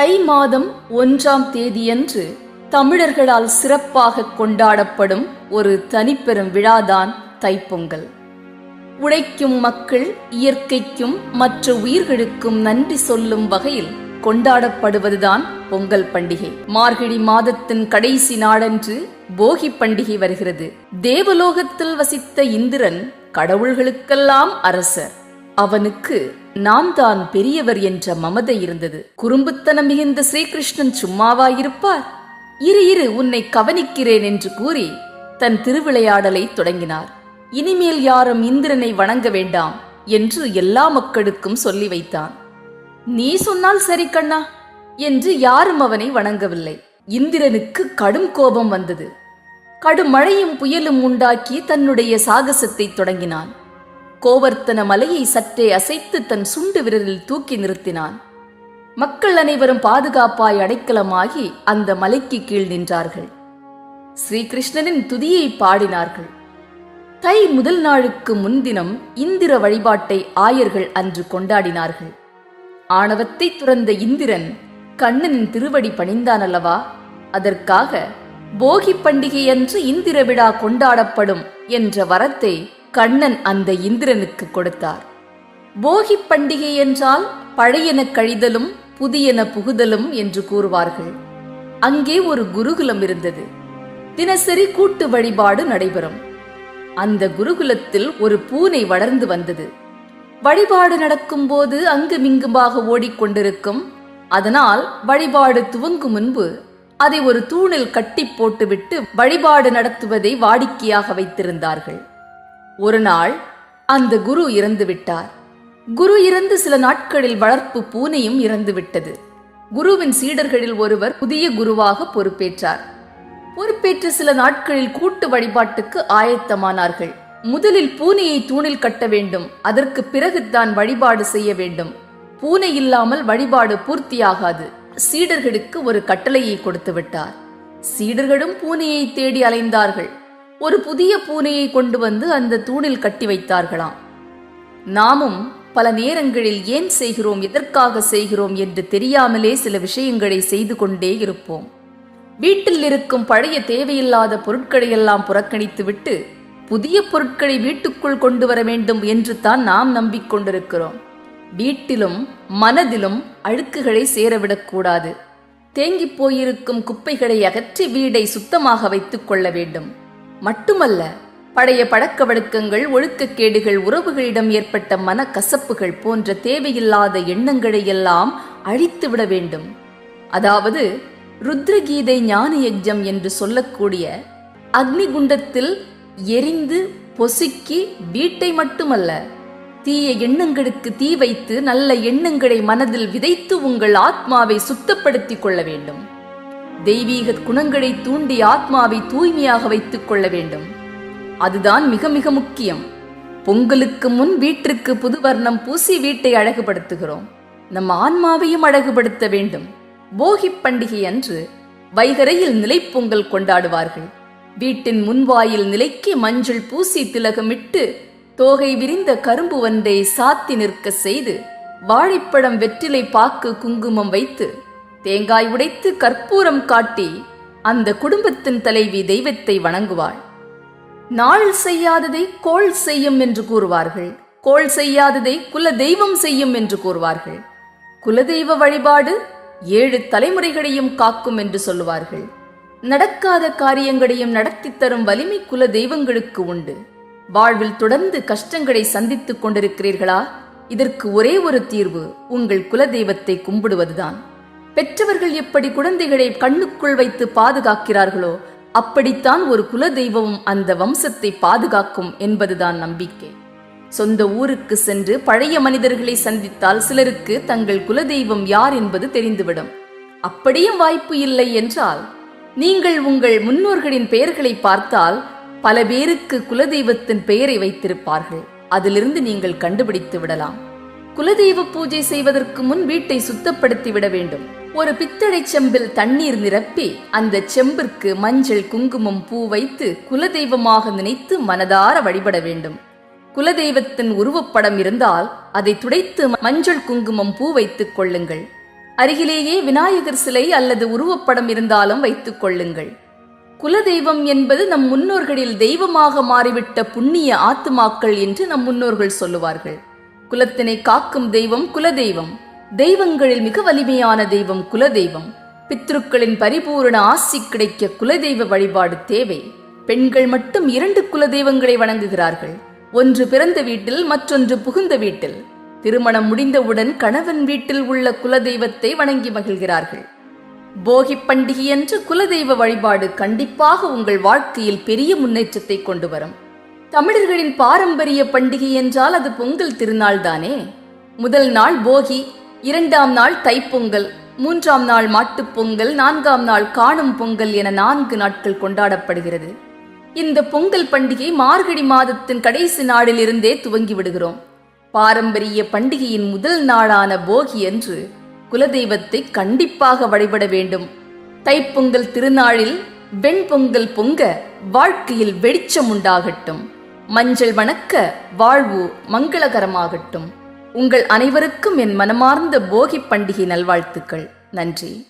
தை மாதம் ஒன்றாம் தேதியன்று தமிழர்களால் சிறப்பாக கொண்டாடப்படும் ஒரு தனிப்பெரும் விழாதான் தைப்பொங்கல். உழைக்கும் மக்கள் இயற்கைக்கும் மற்ற உயிர்களுக்கும் நன்றி சொல்லும் வகையில் கொண்டாடப்படுவதுதான் பொங்கல் பண்டிகை. மார்கழி மாதத்தின் கடைசி நாளன்று போகி பண்டிகை வருகிறது. தேவலோகத்தில் வசித்த இந்திரன் கடவுள்களுக்கெல்லாம் அரசர். அவனுக்கு நாம் தான் பெரியவர் என்ற மமதை இருந்தது. குறும்புத்தனம் மிகுந்த ஸ்ரீகிருஷ்ணன் சும்மாவா இருப்பார் இரு இரு உன்னை கவனிக்கிறேன் என்று கூறி தன் திருவிளையாடலை தொடங்கினார். இனிமேல் யாரும் இந்திரனை வணங்க வேண்டாம் என்று எல்லா மக்களுக்கும் சொல்லி வைத்தான். நீ சொன்னால் சரி கண்ணா என்று யாரும் அவனை வணங்கவில்லை. இந்திரனுக்கு கடும் கோபம் வந்தது. கடும் மழையும் புயலும் உண்டாக்கி தன்னுடைய சாகசத்தை தொடங்கினான். கோவர்த்தன மலையை சற்றே அசைத்து தன் சுண்டு விரலில் தூக்கி நிறுத்தினான். மக்கள் அனைவரும் பாதுகாப்பாய் அடைக்கலமாகி அந்த மலைக்கு கீழ் நின்றார்கள். ஸ்ரீகிருஷ்ணனின் துதியை பாடினார்கள். தை முதல் நாளுக்கு முன்தினம் இந்திர வழிபாட்டை ஆயர்கள் அன்று கொண்டாடினார்கள். ஆணவத்தை துறந்த இந்திரன் கண்ணனின் திருவடி பணிந்தான் அல்லவா அதற்காக போகி பண்டிகை அன்று இந்திர விழா கொண்டாடப்படும் என்ற வரத்தை கண்ணன் அந்த இந்திரனுக்கு கொடுத்தார். போகி பண்டிகை என்றால் பழையன கழிதலும் புதியன புகுதலும் என்று கூறுவார்கள். அங்கே ஒரு குருகுலம் இருந்தது. தினசரி கூட்டு வழிபாடு நடைபெறும். அந்த குருகுலத்தில் ஒரு பூனை வளர்ந்து வந்தது. வழிபாடு நடக்கும்போது அங்குமிங்குமாக ஓடிக்கொண்டிருக்கும். அதனால் வழிபாடு துவங்கும் முன்பு அதை ஒரு தூணில் கட்டி போட்டுவிட்டு வழிபாடு நடத்துவதை வாடிக்கையாக வைத்திருந்தார்கள். ஒரு நாள் அந்த குரு இறந்து விட்டார். குரு இறந்து சில நாட்களில் வளர்ப்பு பூனையும் இறந்து விட்டது. குருவின் சீடர்களில் ஒருவர் புதிய குருவாக பொறுப்பேற்றார். பொறுப்பேற்ற சில நாட்களில் கூட்டு வழிபாட்டுக்கு ஆயத்தமானார்கள். முதலில் பூனையை தூணில் கட்ட வேண்டும். அதற்கு பிறகுதான் வழிபாடு செய்ய வேண்டும். பூனை இல்லாமல் வழிபாடு பூர்த்தியாகாது. சீடர்களுக்கு ஒரு கட்டளையை கொடுத்து விட்டார். சீடர்களும் பூனையை தேடி அலைந்தார்கள். ஒரு புதிய பூனையை கொண்டு வந்து அந்த தூணில் கட்டி வைத்தார்களாம். நாமும் பல நேரங்களில் ஏன் செய்கிறோம் எதற்காக செய்கிறோம் என்று தெரியாமலே சில விஷயங்களை செய்து கொண்டே இருப்போம். வீட்டில் இருக்கும் பழைய தேவையில்லாத பொருட்களை எல்லாம் புறக்கணித்துவிட்டு புதிய பொருட்களை வீட்டுக்குள் கொண்டு வர வேண்டும் என்று தான் நாம் நம்பிக்கொண்டிருக்கிறோம். வீட்டிலும் மனதிலும் அழுக்குகளை சேரவிடக்கூடாது தேங்கிப் போயிருக்கும் குப்பைகளை அகற்றி வீடை சுத்தமாக வைத்துக் கொள்ள வேண்டும். மட்டுமல்ல பழைய பழக்க வழக்கங்கள் ஒழுக்கக்கேடுகள் உறவுகளிடம் ஏற்பட்ட மனக்கசப்புகள் போன்ற தேவையில்லாத எண்ணங்களை எல்லாம் அழித்துவிட வேண்டும். அதாவது ருத்ரகீதை ஞான யஜ்ஜம் என்று சொல்லக்கூடிய அக்னிகுண்டத்தில் எரிந்து பொசுக்கி வீட்டை மட்டுமல்ல தீய எண்ணங்களுக்கு தீ வைத்து நல்ல எண்ணங்களை மனதில் விதைத்து உங்கள் ஆத்மாவை சுத்தப்படுத்திக் கொள்ள வேண்டும். தெய்வீக குணங்களை தூண்டி ஆத்மாவை தூய்மையாக வைத்துக் கொள்ள வேண்டும். அதுதான் மிக மிக முக்கியம். பொங்கலுக்கு முன் வீட்டிற்கு புது வர்ணம் பூசி வீட்டை அழகுபடுத்துகிறோம். நம் ஆன்மாவையும் அழகுபடுத்த வேண்டும். போகி பண்டிகை அன்று வைகரையில் நிலைப்பொங்கல் கொண்டாடுவார்கள். வீட்டின் முன்வாயில் நிலைக்கு மஞ்சள் பூசி திலகமிட்டு தோகை விரிந்த கரும்பு ஒன்றை சாத்தி நிற்க செய்து வாழைப்பழம் வெற்றிலை பாக்கு குங்குமம் வைத்து தேங்காய் உடைத்து கற்பூரம் காட்டி அந்த குடும்பத்தின் தலைவி தெய்வத்தை வணங்குவாள். நாள் செய்யாததை கோள் செய்யும் என்று கூறுவார்கள். கோள் செய்யாததை குல தெய்வம் செய்யும் என்று கூறுவார்கள். குலதெய்வ வழிபாடு ஏழு தலைமுறைகளையும் காக்கும் என்று சொல்லுவார்கள். நடக்காத காரியங்களையும் நடத்தித் தரும் வலிமை குல தெய்வங்களுக்கு உண்டு. வாழ்வில் தொடர்ந்து கஷ்டங்களை சந்தித்துக் கொண்டிருக்கிறீர்களா? இதற்கு ஒரே ஒரு தீர்வு உங்கள் குலதெய்வத்தை கும்பிடுவதுதான். பெற்றவர்கள் எப்படி குழந்தைகளை கண்ணுக்குள் வைத்து பாதுகாக்கிறார்களோ அப்படித்தான் ஒரு குலதெய்வமும் அந்த வம்சத்தை பாதுகாக்கும் என்பதுதான் நம்பிக்கை. சொந்த ஊருக்கு சென்று பழைய மனிதர்களை சந்தித்தால் சிலருக்கு தங்கள் குலதெய்வம் யார் என்பது தெரிந்துவிடும். அப்படியும் வாய்ப்பு இல்லை என்றால் நீங்கள் உங்கள் முன்னோர்களின் பெயர்களை பார்த்தால் பல பேருக்கு குலதெய்வத்தின் பெயரை வைத்திருப்பார்கள். அதிலிருந்து நீங்கள் கண்டுபிடித்து விடலாம். குலதெய்வ பூஜை செய்வதற்கு முன் வீட்டை சுத்தப்படுத்தி விட வேண்டும். ஒரு பித்தளை செம்பில் தண்ணீர் நிரப்பி அந்த செம்பிற்கு மஞ்சள் குங்குமம் பூ வைத்து குலதெய்வமாக நினைத்து மனதார வழிபட வேண்டும். குலதெய்வத்தின் உருவப்படம் இருந்தால் அதை துடைத்து மஞ்சள் குங்குமம் பூ வைத்துக் கொள்ளுங்கள். அருகிலேயே விநாயகர் சிலை அல்லது உருவப்படம் இருந்தாலும் வைத்துக் கொள்ளுங்கள். குலதெய்வம் என்பது நம் முன்னோர்களில் தெய்வமாக மாறிவிட்ட புண்ணிய ஆத்துமாக்கள் என்று நம் முன்னோர்கள் சொல்லுவார்கள். குலத்தினை காக்கும் தெய்வம் குலதெய்வம். தெய்வங்களில் மிக வலிமையான தெய்வம் குலதெய்வம். பித்ருக்களின் பரிபூரண ஆசி கிடைக்க குலதெய்வ வழிபாடு தேவை. பெண்கள் மட்டும் இரண்டு குலதெய்வங்களை வணங்குகிறார்கள். ஒன்று பிறந்த வீட்டில் மற்றொன்று புகுந்த வீட்டில். திருமணம் முடிந்தவுடன் கணவன் வீட்டில் உள்ள குலதெய்வத்தை வணங்கி மகிழ்கிறார்கள். போகி பண்டிகையன்று குலதெய்வ வழிபாடு கண்டிப்பாக உங்கள் வாழ்க்கையில் பெரிய முன்னேற்றத்தை கொண்டு வரும். தமிழர்களின் பாரம்பரிய பண்டிகை என்றால் அது பொங்கல் திருநாள் தானே முதல் நாள் போகி இரண்டாம் நாள் தைப்பொங்கல் மூன்றாம் நாள் மாட்டுப் பொங்கல் நான்காம் நாள் காணும் பொங்கல் என நான்கு நாட்கள் கொண்டாடப்படுகிறது. இந்த பொங்கல் பண்டிகை மார்கழி மாதத்தின் கடைசி நாளிலிருந்தே துவங்கி விடுகிறோம். பாரம்பரிய பண்டிகையின் முதல் நாளான போகி அன்று குலதெய்வத்தை கண்டிப்பாக வழிபட வேண்டும். தைப்பொங்கல் திருநாளில் வெண்பொங்கல் பொங்க வாழ்க்கையில் வெளிச்சம் உண்டாகட்டும். மஞ்சள் வணக்க வாழ்வு மங்களகரமாகட்டும். உங்கள் அனைவருக்கும் என் மனமார்ந்த போகி பண்டிகை நல்வாழ்த்துக்கள். நன்றி.